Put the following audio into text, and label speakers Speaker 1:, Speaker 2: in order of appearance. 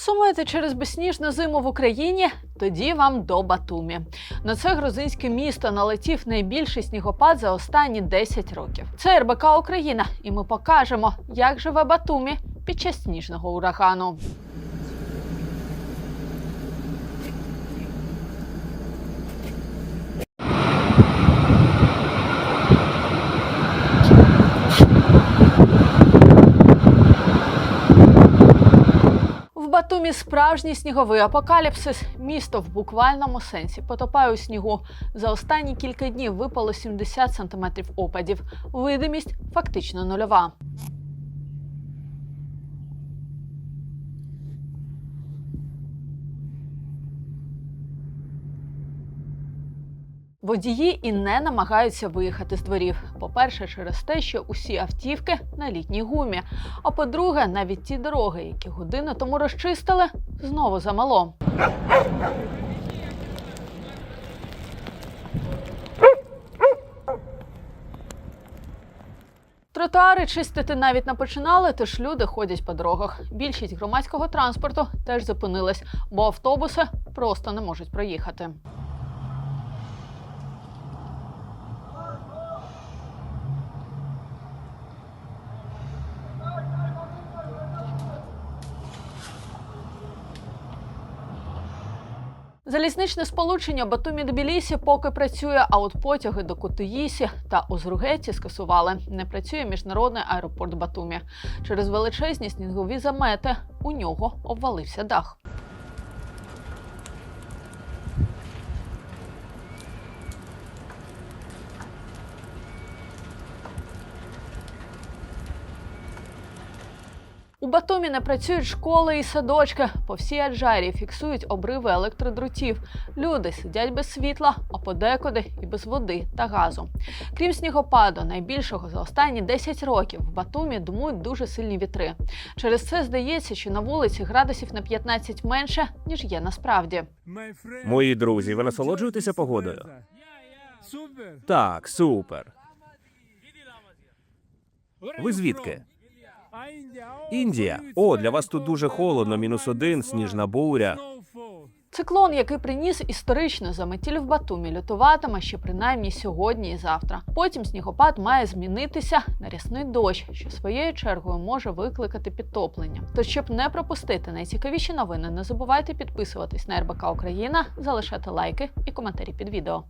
Speaker 1: Сумуєте через безсніжну зиму в Україні? Тоді вам до Батумі. На це грузинське місто налетів найбільший снігопад за останні 10 років. Це РБК Україна, і ми покажемо, як живе Батумі під час сніжного урагану. В Батумі справжній сніговий апокаліпсис. Місто в буквальному сенсі потопає у снігу. За останні кілька днів випало 70 сантиметрів опадів. Видимість фактично нульова. Водії і не намагаються виїхати з дворів. По-перше, через те, що усі автівки на літній гумі. А по-друге, навіть ті дороги, які годину тому розчистили, знову замало. Тротуари чистити навіть не починали, тож люди ходять по дорогах. Більшість громадського транспорту теж зупинилась, бо автобуси просто не можуть проїхати. Залізничне сполучення Батумі Тбілісі поки працює, а от потяги до Кутуїсі та Озругеті скасували. Не працює міжнародний аеропорт Батумі. Через величезні снігові замети у нього обвалився дах. У Батумі не працюють школи і садочки. По всій Аджарі фіксують обриви електродротів. Люди сидять без світла, а подекуди і без води та газу. Крім снігопаду, найбільшого за останні 10 років в Батумі дмуть дуже сильні вітри. Через це здається, що на вулиці градусів на 15 менше ніж є насправді.
Speaker 2: Мої друзі, ви насолоджуєтеся погодою? Так, супер. Ви звідки? Індія. О, для вас тут дуже холодно, мінус один, сніжна буря.
Speaker 1: Циклон, який приніс історичну заметіль в Батумі, лютуватиме ще принаймні сьогодні і завтра. Потім снігопад має змінитися на рясний дощ, що своєю чергою може викликати підтоплення. Тож, щоб не пропустити найцікавіші новини, не забувайте підписуватись на РБК Україна, залишати лайки і коментарі під відео.